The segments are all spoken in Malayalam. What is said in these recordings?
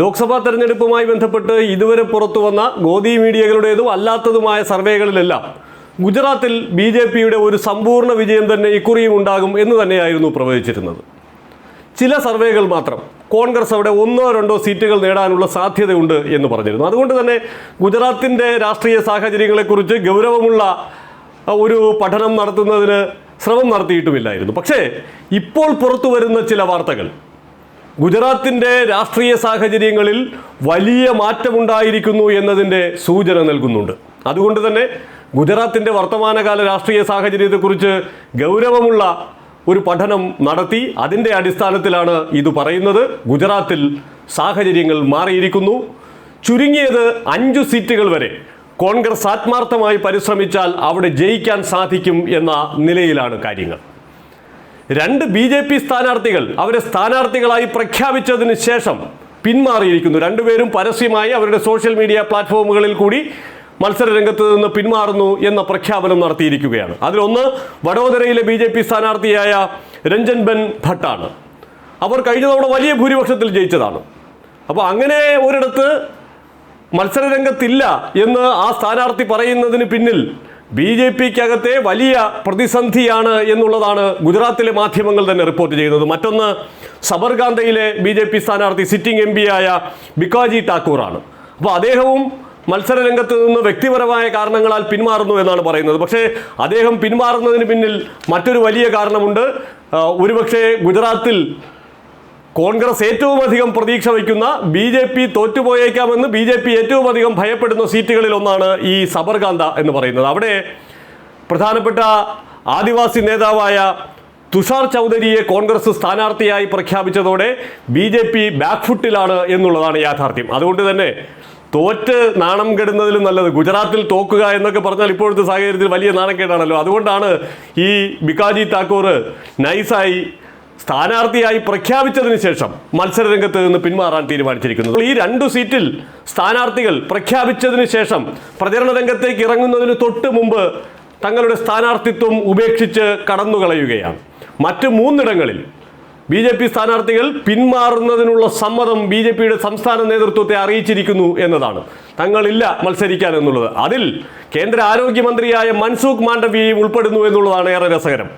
ലോക്സഭാ തെരഞ്ഞെടുപ്പുമായി ബന്ധപ്പെട്ട് ഇതുവരെ പുറത്തു വന്ന ഗോദി മീഡിയകളുടേതും അല്ലാത്തതുമായ സർവേകളിലെല്ലാം ഗുജറാത്തിൽ ബി ജെ പിയുടെ ഒരു സമ്പൂർണ വിജയം തന്നെ ഇക്കുറിയും ഉണ്ടാകും എന്ന് തന്നെയായിരുന്നു പ്രവചിച്ചിരുന്നത്. ചില സർവേകൾ മാത്രം കോൺഗ്രസ് അവിടെ ഒന്നോ രണ്ടോ സീറ്റുകൾ നേടാനുള്ള സാധ്യതയുണ്ട് എന്ന് പറഞ്ഞിരുന്നു. അതുകൊണ്ട് തന്നെ ഗുജറാത്തിന്റെ രാഷ്ട്രീയ സാഹചര്യങ്ങളെക്കുറിച്ച് ഗൗരവമുള്ള ഒരു പഠനം നടത്തുന്നതിന് ശ്രമം നടത്തിയിട്ടുമില്ലായിരുന്നു. പക്ഷേ ഇപ്പോൾ പുറത്തു വരുന്ന ചില വാർത്തകൾ ഗുജറാത്തിന്റെ രാഷ്ട്രീയ സാഹചര്യങ്ങളിൽ വലിയ മാറ്റമുണ്ടായിരിക്കുന്നു എന്നതിന്റെ സൂചന നൽകുന്നുണ്ട്. അതുകൊണ്ട് തന്നെ ഗുജറാത്തിന്റെ വർത്തമാനകാല രാഷ്ട്രീയ സാഹചര്യത്തെക്കുറിച്ച് ഗൗരവമുള്ള ഒരു പഠനം നടത്തി അതിന്റെ അടിസ്ഥാനത്തിലാണ് ഇത് പറയുന്നത്. ഗുജറാത്തിൽ സാഹചര്യങ്ങൾ മാറിയിരിക്കുന്നു. ചുരുങ്ങിയത് അഞ്ചു സീറ്റുകൾ വരെ കോൺഗ്രസ് ആത്മാർത്ഥമായി പരിശ്രമിച്ചാൽ അവിടെ ജയിക്കാൻ സാധിക്കും എന്ന നിലയിലാണ് കാര്യങ്ങൾ. രണ്ട് ബി ജെ പി സ്ഥാനാർത്ഥികൾ അവരെ സ്ഥാനാർത്ഥികളായി പ്രഖ്യാപിച്ചതിന് ശേഷം പിന്മാറിയിരിക്കുന്നു. രണ്ടുപേരും പരസ്യമായി അവരുടെ സോഷ്യൽ മീഡിയ പ്ലാറ്റ്ഫോമുകളിൽ കൂടി മത്സര രംഗത്ത് നിന്ന് പിന്മാറുന്നു എന്ന പ്രഖ്യാപനം നടത്തിയിരിക്കുകയാണ്. അതിലൊന്ന് വഡോദരയിലെ ബി ജെ പി സ്ഥാനാർത്ഥിയായ രഞ്ജൻ ബെൻ ഭട്ടാണ്. അവർ കഴിഞ്ഞ തവണ വലിയ ഭൂരിപക്ഷത്തിൽ ജയിച്ചതാണ്. അപ്പോൾ അങ്ങനെ ഒരിടത്ത് മത്സരരംഗത്തില്ല എന്ന് ആ സ്ഥാനാർത്ഥി പറയുന്നതിന് പിന്നിൽ ബി ജെ പിക്കകത്തെ വലിയ പ്രതിസന്ധിയാണ് എന്നുള്ളതാണ് ഗുജറാത്തിലെ മാധ്യമങ്ങൾ തന്നെ റിപ്പോർട്ട് ചെയ്യുന്നത്. മറ്റൊന്ന് സബർകാന്തയിലെ ബി ജെ പി സ്ഥാനാർത്ഥി സിറ്റിംഗ് എം ആയ ബിക്കാജി ടാക്കൂറാണ്. അപ്പോൾ അദ്ദേഹവും മത്സരരംഗത്ത് നിന്ന് വ്യക്തിപരമായ കാരണങ്ങളാൽ പിന്മാറുന്നു എന്നാണ് പറയുന്നത്. പക്ഷേ അദ്ദേഹം പിന്മാറുന്നതിന് പിന്നിൽ മറ്റൊരു വലിയ കാരണമുണ്ട്. ഒരുപക്ഷെ ഒരുപക്ഷേ ഗുജറാത്തിൽ കോൺഗ്രസ് ഏറ്റവും അധികം പ്രതീക്ഷ വയ്ക്കുന്ന ബി ജെ പി തോറ്റുപോയേക്കാമെന്ന് ബി ജെ പി ഏറ്റവും അധികം ഭയപ്പെടുന്ന സീറ്റുകളിൽ ഒന്നാണ് ഈ സബർകാന്ത എന്ന് പറയുന്നത്. അവിടെ പ്രധാനപ്പെട്ട ആദിവാസി നേതാവായ തുഷാർ ചൗധരിയെ കോൺഗ്രസ് സ്ഥാനാർത്ഥിയായി പ്രഖ്യാപിച്ചതോടെ ബി ജെ പി ബാക്ക്ഫുട്ടിലാണ് എന്നുള്ളതാണ് യാഥാർത്ഥ്യം. അതുകൊണ്ട് തന്നെ തോറ്റ് നാണം കെടുന്നതിലും നല്ലത് ഗുജറാത്തിൽ തോക്കുക എന്നൊക്കെ പറഞ്ഞാൽ ഇപ്പോഴത്തെ സാഹചര്യത്തിൽ വലിയ നാണക്കേടാണല്ലോ. അതുകൊണ്ടാണ് ഈ ബിക്കാജി താക്കൂർ നൈസായി സ്ഥാനാർത്ഥിയായി പ്രഖ്യാപിച്ചതിന് ശേഷം മത്സരരംഗത്ത് നിന്ന് പിന്മാറാൻ തീരുമാനിച്ചിരിക്കുന്നത് ഈ രണ്ടു സീറ്റിൽ സ്ഥാനാർത്ഥികൾ പ്രഖ്യാപിച്ചതിന് ശേഷം പ്രചരണ രംഗത്തേക്ക് ഇറങ്ങുന്നതിന് തൊട്ട് മുമ്പ് തങ്ങളുടെ സ്ഥാനാർത്ഥിത്വം ഉപേക്ഷിച്ച് കടന്നുകളയുകയാണ്. മറ്റ് മൂന്നിടങ്ങളിൽ ബി ജെ പി സ്ഥാനാർത്ഥികൾ പിന്മാറുന്നതിനുള്ള സമ്മതം ബി ജെ പിയുടെ സംസ്ഥാന നേതൃത്വത്തെ അറിയിച്ചിരിക്കുന്നു എന്നതാണ്. തങ്ങളില്ല മത്സരിക്കാൻ എന്നുള്ളത്. അതിൽ കേന്ദ്ര ആരോഗ്യമന്ത്രിയായ മൻസൂഖ് മാണ്ഡവ്യയും ഉൾപ്പെടുന്നു എന്നുള്ളതാണ് ഏറെ രസകരം.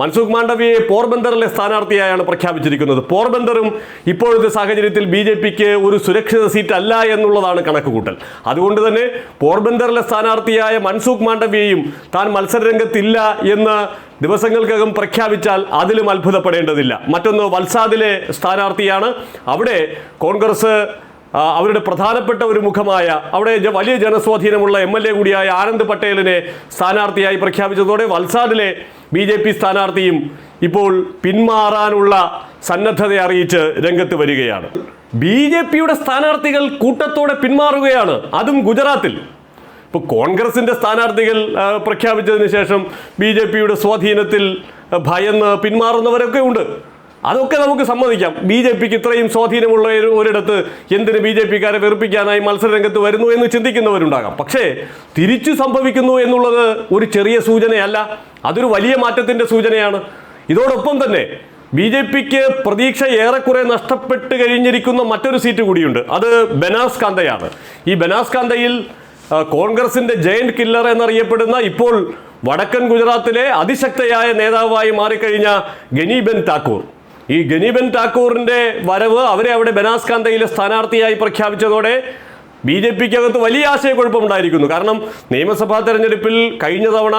മൻസൂഖ് മാണ്ഡവ്യയെ പോർബന്ദറിലെ സ്ഥാനാർത്ഥിയായാണ് പ്രഖ്യാപിച്ചിരിക്കുന്നത്. പോർബന്ദറും ഇപ്പോഴത്തെ സാഹചര്യത്തിൽ ബി ജെ പിക്ക് ഒരു സുരക്ഷിത സീറ്റ് അല്ല എന്നുള്ളതാണ് കണക്കുകൂട്ടൽ. അതുകൊണ്ട് തന്നെ പോർബന്ദറിലെ സ്ഥാനാർത്ഥിയായ മൻസൂഖ് മാണ്ഡവ്യയും താൻ മത്സരരംഗത്തില്ല എന്ന് ദിവസങ്ങൾക്കകം പ്രഖ്യാപിച്ചാൽ അതിലും അത്ഭുതപ്പെടേണ്ടതില്ല. മറ്റൊന്ന് വൽസാദിലെ സ്ഥാനാർത്ഥിയാണ്. അവിടെ കോൺഗ്രസ് അവരുടെ പ്രധാനപ്പെട്ട ഒരു മുഖമായ അവിടെ വലിയ ജനസ്വാധീനമുള്ള എം എൽ എ കൂടിയായ ആനന്ദ് പട്ടേലിനെ സ്ഥാനാർത്ഥിയായി പ്രഖ്യാപിച്ചതോടെ വൽസാദിലെ ബി ജെ പി സ്ഥാനാർത്ഥിയും ഇപ്പോൾ പിന്മാറാനുള്ള സന്നദ്ധത അറിയിച്ച് രംഗത്ത് വരികയാണ്. ബി ജെ പിയുടെ സ്ഥാനാർത്ഥികൾ കൂട്ടത്തോടെ പിന്മാറുകയാണ് അതും ഗുജറാത്തിൽ. ഇപ്പോൾ കോൺഗ്രസിന്റെ സ്ഥാനാർത്ഥികൾ പ്രഖ്യാപിച്ചതിന് ശേഷം ബി ജെ പിയുടെ സ്വാധീനത്തിൽ ഭയന്ന് പിന്മാറുന്നവരൊക്കെ ഉണ്ട്. അതൊക്കെ നമുക്ക് സമ്മതിക്കാം. ബി ജെ പിക്ക് ഇത്രയും സ്വാധീനമുള്ള ഒരു- ഒരിടത്ത് എന്തിന് ബി ജെ പിക്കാരെ വെറുപ്പിക്കാനായി മത്സരരംഗത്ത് വരുന്നു എന്ന് ചിന്തിക്കുന്നവരുണ്ടാകാം. പക്ഷേ തിരിച്ചു സംഭവിക്കുന്നു എന്നുള്ളത് ഒരു ചെറിയ സൂചനയല്ല. അതൊരു വലിയ മാറ്റത്തിന്റെ സൂചനയാണ്. ഇതോടൊപ്പം തന്നെ ബി ജെ പിക്ക് പ്രതീക്ഷ ഏറെക്കുറെ നഷ്ടപ്പെട്ട് കഴിഞ്ഞിരിക്കുന്ന മറ്റൊരു സീറ്റ് കൂടിയുണ്ട്. അത് ബനാസ്കാന്തയാണ് ഈ ബനാസ്കാന്തയിൽ കാന്തയിൽ കോൺഗ്രസിന്റെ ജയന്റ് കില്ലർ എന്നറിയപ്പെടുന്ന ഇപ്പോൾ വടക്കൻ ഗുജറാത്തിലെ അതിശക്തയായ നേതാവായി മാറിക്കഴിഞ്ഞ ഗനീബെൻ ടാക്കൂർ ഈ ഗനീബൻ ടാക്കൂറിന്റെ വരവ് അവരെ അവിടെ ബനാസ്കാന്തയിലെ സ്ഥാനാർത്ഥിയായി പ്രഖ്യാപിച്ചതോടെ ബി ജെ പിക്കകത്ത് വലിയ ആശയക്കുഴപ്പമുണ്ടായിരിക്കുന്നു. കാരണം നിയമസഭാ തെരഞ്ഞെടുപ്പിൽ കഴിഞ്ഞ തവണ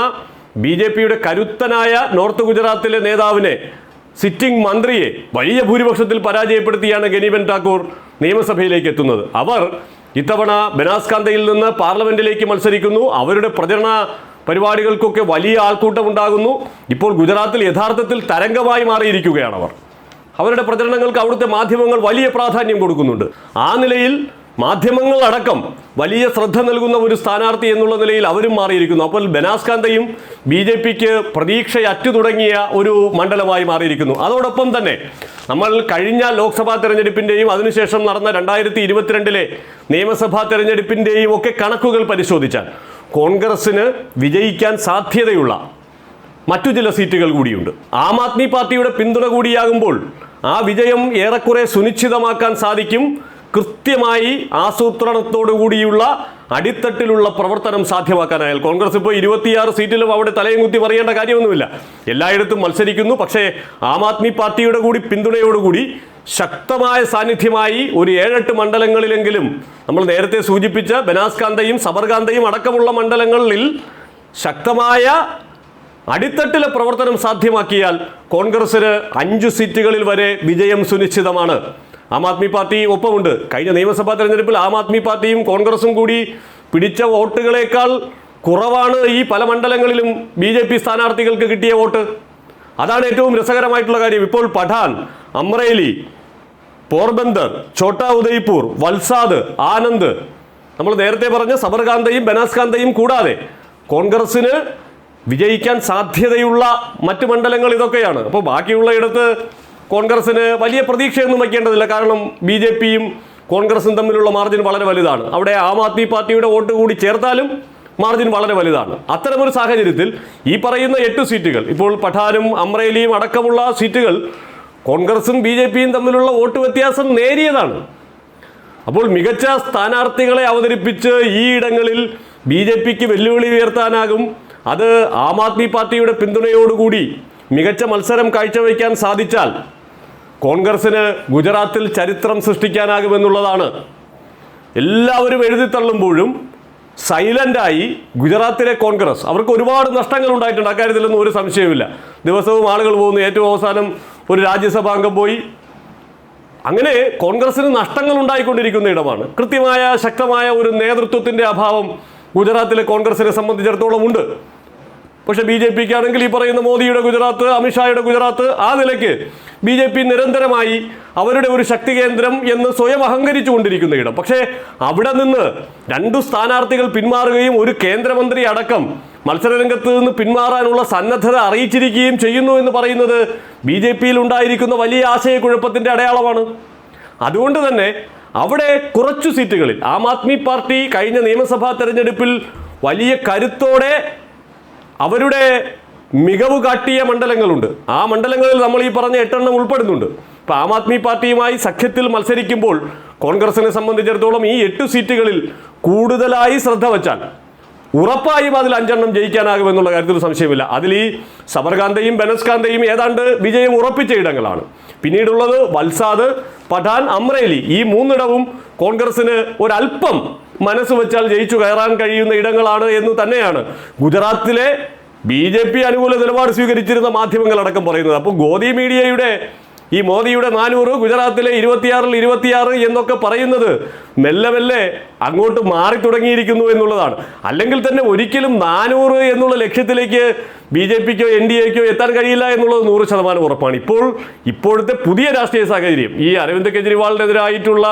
ബി ജെ പിയുടെ കരുത്തനായ നോർത്ത് ഗുജറാത്തിലെ നേതാവിനെ സിറ്റിംഗ് മന്ത്രിയെ വലിയ ഭൂരിപക്ഷത്തിൽ പരാജയപ്പെടുത്തിയാണ് ഗനീബൻ ടാക്കൂർ നിയമസഭയിലേക്ക് എത്തുന്നത്. അവർ ഇത്തവണ ബനാസ്കാന്തയിൽ നിന്ന് പാർലമെന്റിലേക്ക് മത്സരിക്കുന്നു. അവരുടെ പ്രചരണ പരിപാടികൾക്കൊക്കെ വലിയ ആൾക്കൂട്ടം ഉണ്ടാകുന്നു ഇപ്പോൾ ഗുജറാത്തിൽ യഥാർത്ഥത്തിൽ തരംഗമായി മാറിയിരിക്കുകയാണ് അവർ. അവരുടെ പ്രചരണങ്ങൾക്ക് അവിടുത്തെ മാധ്യമങ്ങൾ വലിയ പ്രാധാന്യം കൊടുക്കുന്നുണ്ട്. ആ നിലയിൽ മാധ്യമങ്ങളടക്കം വലിയ ശ്രദ്ധ നൽകുന്ന ഒരു സ്ഥാനാർത്ഥി എന്നുള്ള നിലയിൽ അവരും മാറിയിരിക്കുന്നു. അപ്പോൾ ബനാസ്കാന്തയും ബി ജെ പിക്ക് പ്രതീക്ഷയറ്റു തുടങ്ങിയ ഒരു മണ്ഡലമായി മാറിയിരിക്കുന്നു. അതോടൊപ്പം തന്നെ നമ്മൾ കഴിഞ്ഞ ലോക്സഭാ തെരഞ്ഞെടുപ്പിന്റെയും അതിനുശേഷം നടന്ന രണ്ടായിരത്തി ഇരുപത്തിരണ്ടിലെ നിയമസഭാ തെരഞ്ഞെടുപ്പിന്റെയും ഒക്കെ കണക്കുകൾ പരിശോധിച്ചാൽ കോൺഗ്രസ്സിന് വിജയിക്കാൻ സാധ്യതയുള്ള മറ്റു ചില സീറ്റുകൾ കൂടിയുണ്ട്. ആം ആദ്മി പാർട്ടിയുടെ പിന്തുണ കൂടിയാകുമ്പോൾ ആ വിജയം ഏറെക്കുറെ സുനിശ്ചിതമാക്കാൻ സാധിക്കും. കൃത്യമായി ആസൂത്രണത്തോടു കൂടിയുള്ള അടിത്തട്ടിലുള്ള പ്രവർത്തനം സാധ്യമാക്കാനായാൽ കോൺഗ്രസ് ഇപ്പോൾ ഇരുപത്തിയാറ് സീറ്റിലും അവിടെ തലയും കുത്തി പറയേണ്ട കാര്യമൊന്നുമില്ല. എല്ലായിടത്തും മത്സരിക്കുന്നു. പക്ഷേ ആം ആദ്മി പാർട്ടിയുടെ കൂടി പിന്തുണയോടുകൂടി ശക്തമായ സാന്നിധ്യമായി ഒരു ഏഴെട്ട് മണ്ഡലങ്ങളിലെങ്കിലും നമ്മൾ നേരത്തെ സൂചിപ്പിച്ച ബനാസ്കാന്തയും സബർകാന്തയും അടക്കമുള്ള മണ്ഡലങ്ങളിൽ ശക്തമായ അടിത്തട്ടിലെ പ്രവർത്തനം സാധ്യമാക്കിയാൽ കോൺഗ്രസിന് അഞ്ചു സീറ്റുകളിൽ വരെ വിജയം സുനിശ്ചിതമാണ്. ആം ആദ്മി പാർട്ടി ഒപ്പമുണ്ട്. കഴിഞ്ഞ നിയമസഭാ തെരഞ്ഞെടുപ്പിൽ ആം ആദ്മി പാർട്ടിയും കോൺഗ്രസും കൂടി പിടിച്ച വോട്ടുകളേക്കാൾ കുറവാണ് ഈ പല മണ്ഡലങ്ങളിലും ബി ജെ പി സ്ഥാനാർത്ഥികൾക്ക് കിട്ടിയ വോട്ട്. അതാണ് ഏറ്റവും രസകരമായിട്ടുള്ള കാര്യം. ഇപ്പോൾ പഠാൻ അമ്രേലി പോർബന്ദർ ഛോട്ടാ ഉദയ്പൂർ വൽസാദ് ആനന്ദ് നമ്മൾ നേരത്തെ പറഞ്ഞ സബർകാന്തയും ബനാസ്കാന്തയും കൂടാതെ കോൺഗ്രസിന് വിജയിക്കാൻ സാധ്യതയുള്ള മറ്റ് മണ്ഡലങ്ങൾ ഇതൊക്കെയാണ്. അപ്പോൾ ബാക്കിയുള്ള കോൺഗ്രസ്സിന് വലിയ പ്രതീക്ഷയൊന്നും വയ്ക്കേണ്ടതില്ല. കാരണം ബി ജെ പിയും കോൺഗ്രസും തമ്മിലുള്ള മാർജിൻ വളരെ വലുതാണ്. അവിടെ ആം ആദ്മി പാർട്ടിയുടെ വോട്ട് കൂടി ചേർത്താലും മാർജിൻ വളരെ വലുതാണ്. അത്തരമൊരു സാഹചര്യത്തിൽ ഈ പറയുന്ന എട്ട് സീറ്റുകൾ ഇപ്പോൾ പഠാനും അമ്രേലിയും അടക്കമുള്ള സീറ്റുകൾ കോൺഗ്രസും ബി ജെ പിയും തമ്മിലുള്ള വോട്ട് വ്യത്യാസം നേരിയതാണ്. അപ്പോൾ മികച്ച സ്ഥാനാർത്ഥികളെ അവതരിപ്പിച്ച് ഈ ഇടങ്ങളിൽ ബി ജെ പിക്ക് വെല്ലുവിളി ഉയർത്താനാകും. അത് ആം ആദ്മി പാർട്ടിയുടെ പിന്തുണയോടുകൂടി മികച്ച മത്സരം കാഴ്ചവെക്കാൻ സാധിച്ചാൽ കോൺഗ്രസിന് ഗുജറാത്തിൽ ചരിത്രം സൃഷ്ടിക്കാനാകുമെന്നുള്ളതാണ്. എല്ലാവരും എഴുതിത്തള്ളുമ്പോഴും സൈലന്റായി ഗുജറാത്തിലെ കോൺഗ്രസ്. അവർക്ക് ഒരുപാട് നഷ്ടങ്ങൾ ഉണ്ടായിട്ടുണ്ട്. അക്കാര്യത്തിലൊന്നും ഒരു സംശയവുമില്ല. ദിവസവും ആളുകൾ പോകുന്നു. ഏറ്റവും അവസാനം ഒരു രാജ്യസഭാംഗം പോയി. അങ്ങനെ കോൺഗ്രസിന് നഷ്ടങ്ങൾ ഉണ്ടായിക്കൊണ്ടിരിക്കുന്ന ഇടമാണ്. കൃത്യമായ ശക്തമായ ഒരു നേതൃത്വത്തിന്റെ അഭാവം ഗുജറാത്തിലെ കോൺഗ്രസിനെ സംബന്ധിച്ചിടത്തോളം ഉണ്ട്. പക്ഷേ ബി ജെ പിക്ക് ആണെങ്കിൽ ഈ പറയുന്ന മോദിയുടെ ഗുജറാത്ത് അമിത്ഷായുടെ ഗുജറാത്ത് ആ നിലയ്ക്ക് ബി ജെ പി നിരന്തരമായി അവരുടെ ഒരു ശക്തി കേന്ദ്രം എന്ന് സ്വയം അഹങ്കരിച്ചു കൊണ്ടിരിക്കുന്ന ഇടം. പക്ഷേ അവിടെ നിന്ന് രണ്ടു സ്ഥാനാർത്ഥികൾ പിന്മാറുകയും ഒരു കേന്ദ്രമന്ത്രി അടക്കം മത്സരരംഗത്ത് നിന്ന് പിന്മാറാനുള്ള സന്നദ്ധത അറിയിച്ചിരിക്കുകയും ചെയ്യുന്നു എന്ന് പറയുന്നത് ബി ജെ പിയിൽ ഉണ്ടായിരിക്കുന്ന വലിയ ആശയക്കുഴപ്പത്തിന്റെ അടയാളമാണ്. അതുകൊണ്ട് തന്നെ അവിടെ കുറച്ചു സീറ്റുകളിൽ ആം ആദ്മി പാർട്ടി കഴിഞ്ഞ നിയമസഭാ തെരഞ്ഞെടുപ്പിൽ വലിയ കരുത്തോടെ അവരുടെ മികവ് കാട്ടിയ മണ്ഡലങ്ങളുണ്ട്. ആ മണ്ഡലങ്ങളിൽ നമ്മൾ ഈ പറഞ്ഞ എട്ടെണ്ണം ഉൾപ്പെടുന്നുണ്ട്. ഇപ്പം ആം ആദ്മി പാർട്ടിയുമായി സഖ്യത്തിൽ മത്സരിക്കുമ്പോൾ കോൺഗ്രസിനെ സംബന്ധിച്ചിടത്തോളം ഈ എട്ട് സീറ്റുകളിൽ കൂടുതലായി ശ്രദ്ധ വച്ചാൽ ഉറപ്പായും അതിൽ അഞ്ചെണ്ണം ജയിക്കാനാകുമെന്നുള്ള കാര്യത്തിൽ സംശയമില്ല. അതിൽ ഈ സബർകാന്തയും ബനസ്കാന്തയും ഏതാണ്ട് വിജയം ഉറപ്പിച്ച ഇടങ്ങളാണ്. പിന്നീടുള്ളത് വൽസാദ് പഠാൻ അമ്രേലി ഈ മൂന്നിടവും കോൺഗ്രസിന് ഒരല്പം മനസ്സ് വെച്ചാൽ ജയിച്ചു കയറാൻ കഴിയുന്ന ഇടങ്ങളാണ് എന്ന് തന്നെയാണ്. ഗുജറാത്തിലെ ബി ജെ പി അനുകൂല നിലപാട് സ്വീകരിച്ചിരുന്ന മാധ്യമങ്ങളടക്കം പറയുന്നത്. അപ്പോൾ ഗോദി മീഡിയയുടെ ഈ മോദിയുടെ നാനൂറ് ഗുജറാത്തിലെ ഇരുപത്തിയാറിൽ ഇരുപത്തിയാറ് എന്നൊക്കെ പറയുന്നത് മെല്ലെ മെല്ലെ അങ്ങോട്ട് മാറി തുടങ്ങിയിരിക്കുന്നു എന്നുള്ളതാണ്. അല്ലെങ്കിൽ തന്നെ ഒരിക്കലും നാനൂറ് എന്നുള്ള ലക്ഷ്യത്തിലേക്ക് ബി ജെ പിക്കോ എൻ ഡി എക്കോ എത്താൻ കഴിയില്ല എന്നുള്ളത് നൂറ് ശതമാനം ഉറപ്പാണ്. ഇപ്പോൾ ഇപ്പോഴത്തെ പുതിയ രാഷ്ട്രീയ സാഹചര്യം ഈ അരവിന്ദ് കെജ്രിവാളിനെതിരായിട്ടുള്ള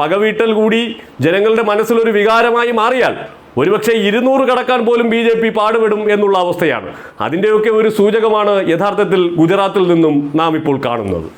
പകവീട്ടൽ കൂടി ജനങ്ങളുടെ മനസ്സിലൊരു വികാരമായി മാറിയാൽ ഒരുപക്ഷെ ഇരുന്നൂറ് കടക്കാൻ പോലും ബി ജെ പി പാടുപെടും എന്നുള്ള അവസ്ഥയാണ്. അതിന്റെയൊക്കെ ഒരു സൂചകമാണ് യഥാർത്ഥത്തിൽ ഗുജറാത്തിൽ നിന്നും നാം ഇപ്പോൾ കാണുന്നത്.